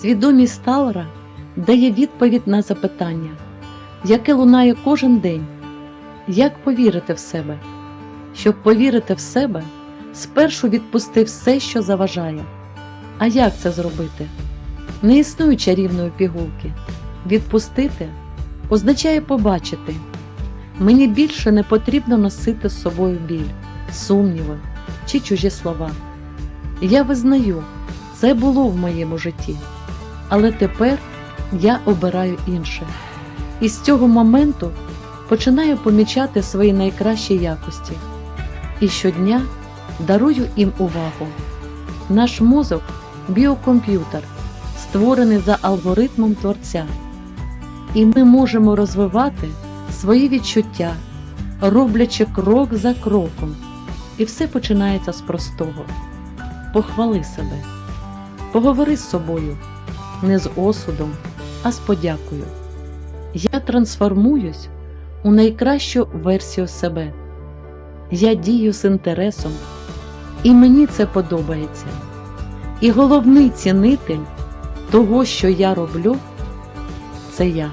Свідомість Талера дає відповідь на запитання, яке лунає кожен день. Як повірити в себе? Щоб повірити в себе, спершу відпусти все, що заважає. А як це зробити? Не існує чарівної пігулки. Відпустити означає побачити. Мені більше не потрібно носити з собою біль, сумніви чи чужі слова. Я визнаю, це було в моєму житті, але тепер я обираю інше. І з цього моменту починаю помічати свої найкращі якості. І щодня дарую їм увагу. Наш мозок біокомп'ютер, створений за алгоритмом творця. І ми можемо розвивати свої відчуття, роблячи крок за кроком. І все починається з простого. Похвали себе, поговори з собою, не з осудом, а з подякою. Я трансформуюсь у найкращу версію себе. Я дію з інтересом, і мені це подобається. І головний цінитель того, що я роблю, це я.